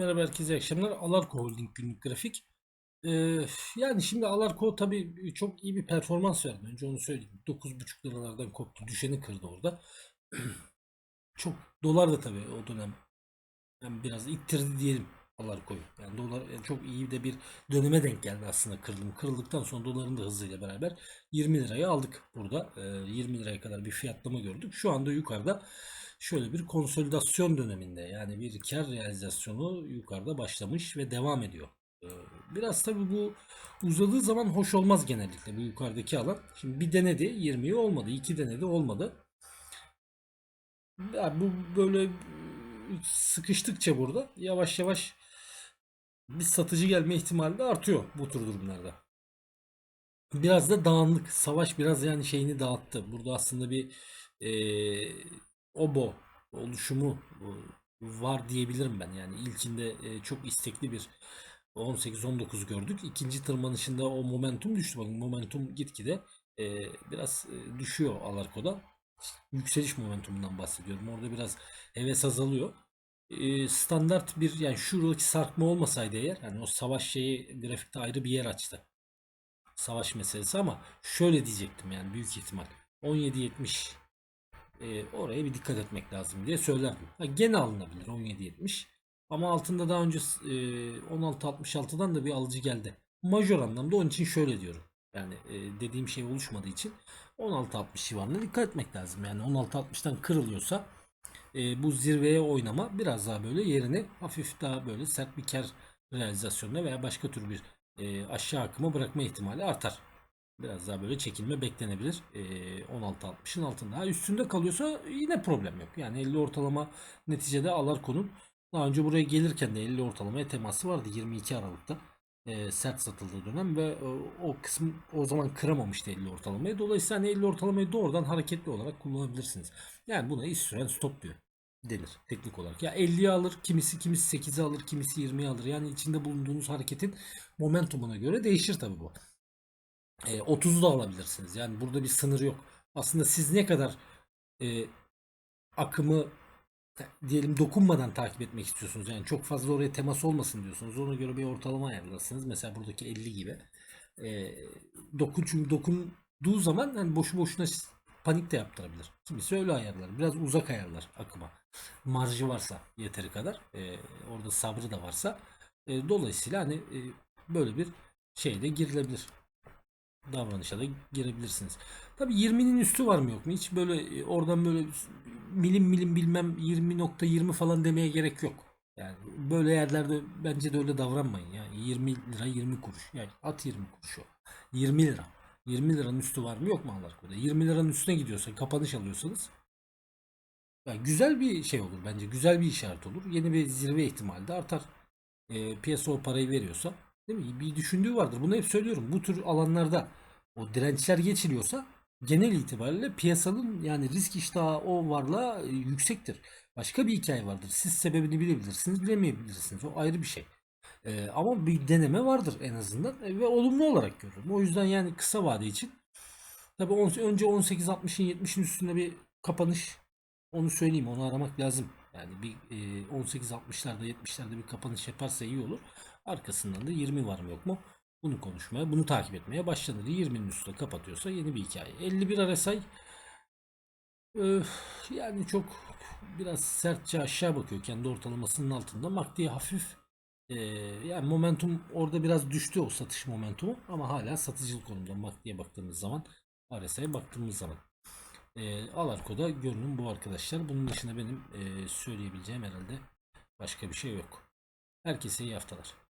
Merhaba herkese akşamlar. Alarko Holding günlük grafik. Ee, yani şimdi Alarko tabii çok iyi bir performans verdi. Önce onu söyleyeyim. 9.5 liralardan koptu. Düşeni kırdı orada. çok dolar da tabii o dönem yani biraz ittirdi diyelim Alarko'yu. Yani dolar yani çok iyi de bir döneme denk geldi aslında kırılım. Kırıldıktan sonra doların da hızıyla beraber 20 lirayı aldık burada. Ee, 20 liraya kadar bir fiyatlama gördük. Şu anda yukarıda şöyle bir konsolidasyon döneminde yani bir kar realizasyonu yukarıda başlamış ve devam ediyor. Ee, Biraz tabii bu uzadığı zaman hoş olmaz genellikle bu yukarıdaki alan. Şimdi bir denedi 20'yi olmadı. iki denedi olmadı. Ya bu böyle sıkıştıkça burada yavaş yavaş bir satıcı gelme ihtimali de artıyor bu tür durumlarda. Biraz da dağınık. Savaş biraz yani şeyini dağıttı. Burada aslında bir eee obo oluşumu e, var diyebilirim ben. Yani ilkinde e, çok istekli bir 18-19 gördük. İkinci tırmanışında o momentum düştü. Bakın momentum gitgide e, biraz e, düşüyor Alarko'da. Yükseliş momentumundan bahsediyorum. Orada biraz heves azalıyor. Standart bir yani şuradaki sarkma olmasaydı eğer hani o savaş şeyi grafikte ayrı bir yer açtı. Savaş meselesi ama şöyle diyecektim yani büyük ihtimal 17.70 e, oraya bir dikkat etmek lazım diye söylerdim. Ha, gene alınabilir 17.70 ama altında daha önce e, 16.66'dan da bir alıcı geldi. Majör anlamda onun için şöyle diyorum. Yani e, dediğim şey oluşmadığı için 16.60 civarına dikkat etmek lazım. Yani 16.60'tan kırılıyorsa e, bu zirveye oynama biraz daha böyle yerini hafif daha böyle sert bir kar realizasyonuna veya başka tür bir e, aşağı akıma bırakma ihtimali artar. Biraz daha böyle çekilme beklenebilir. E, 16.60'ın altında. Ha, üstünde kalıyorsa yine problem yok. Yani 50 ortalama neticede Alarko'nun daha önce buraya gelirken de 50 ortalamaya teması vardı 22 Aralık'ta. E, sert satıldığı dönem ve e, o kısım o zaman kıramamıştı 50 ortalamayı. Dolayısıyla hani 50 ortalamayı doğrudan hareketli olarak kullanabilirsiniz. Yani buna iş süren stop diyor denir teknik olarak. Ya 50'yi alır, kimisi kimisi 8'i alır, kimisi 20'yi alır. Yani içinde bulunduğunuz hareketin momentumuna göre değişir tabii bu. E, 30'u da alabilirsiniz. Yani burada bir sınır yok. Aslında siz ne kadar e, akımı diyelim dokunmadan takip etmek istiyorsunuz. Yani çok fazla oraya temas olmasın diyorsunuz. Ona göre bir ortalama ayarlarsınız. Mesela buradaki 50 gibi. E, dokun çünkü dokunduğu zaman hani boşu boşuna panik de yaptırabilir. Kimisi öyle ayarlar. Biraz uzak ayarlar akıma. Marjı varsa yeteri kadar. E, orada sabrı da varsa. E, dolayısıyla hani e, böyle bir şeyde girilebilir davranışa da girebilirsiniz. Tabi 20'nin üstü var mı yok mu? Hiç böyle e, oradan böyle milim milim bilmem 20.20 falan demeye gerek yok. Yani böyle yerlerde bence de öyle davranmayın. Yani 20 lira 20 kuruş. Yani at 20 kuruş o. 20 lira. 20 liranın üstü var mı yok mu Alarko'da? 20 liranın üstüne gidiyorsa kapanış alıyorsanız yani güzel bir şey olur bence. Güzel bir işaret olur. Yeni bir zirve ihtimali de artar. E, piyasa o parayı veriyorsa değil mi? Bir düşündüğü vardır. Bunu hep söylüyorum. Bu tür alanlarda o dirençler geçiliyorsa genel itibariyle piyasanın yani risk iştahı o varlığa e, yüksektir. Başka bir hikaye vardır. Siz sebebini bilebilirsiniz, bilemeyebilirsiniz. O ayrı bir şey. Ee, ama bir deneme vardır en azından e, ve olumlu olarak görüyorum. O yüzden yani kısa vade için tabii on, önce 18.60'ın 70'in üstünde bir kapanış onu söyleyeyim onu aramak lazım. Yani bir e, 18.60'larda 70'lerde bir kapanış yaparsa iyi olur. Arkasından da 20 var mı yok mu? Bunu konuşmaya, bunu takip etmeye başlanır. 20'nin üstüne kapatıyorsa yeni bir hikaye. 51 RSI öf, yani çok biraz sertçe aşağı bakıyor. Kendi ortalamasının altında. MACD hafif e, yani momentum orada biraz düştü o satış momentumu ama hala satıcılık konumda MACD'ye baktığımız zaman RSI'ye baktığımız zaman. E, Alarko'da görünüm bu arkadaşlar. Bunun dışında benim e, söyleyebileceğim herhalde başka bir şey yok. Herkese iyi haftalar.